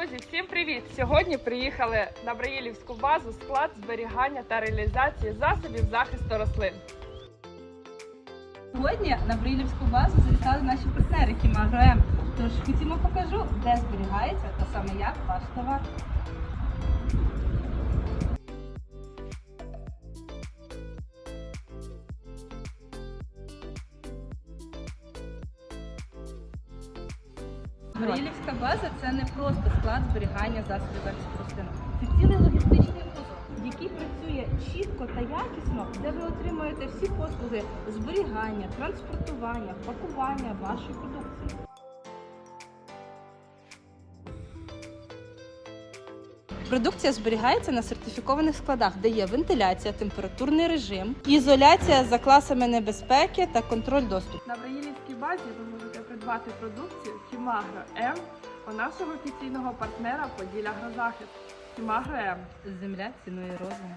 Друзі, всім привіт! Сьогодні приїхали на Браїлівську базу склад зберігання та реалізації засобів захисту рослин. Сьогодні на Брилівську базу завітали наші партнери Кімагроем. Тож хотімо покажу, де зберігається та саме як ваш товар. Брилівська база це не просто склад зберігання засобів захисту. Це цілий логістичний вузол, який працює чітко та якісно, де ви отримуєте всі послуги зберігання, транспортування, пакування вашої продукції. Продукція зберігається на сертифікованих складах, де є вентиляція, температурний режим, ізоляція за класами небезпеки та контроль доступу. На Браїлівській базі ви можете придбати продукцію Хімагро М у нашого офіційного партнера Поділля Грозахист. Хімагро М. Земля цінує розум.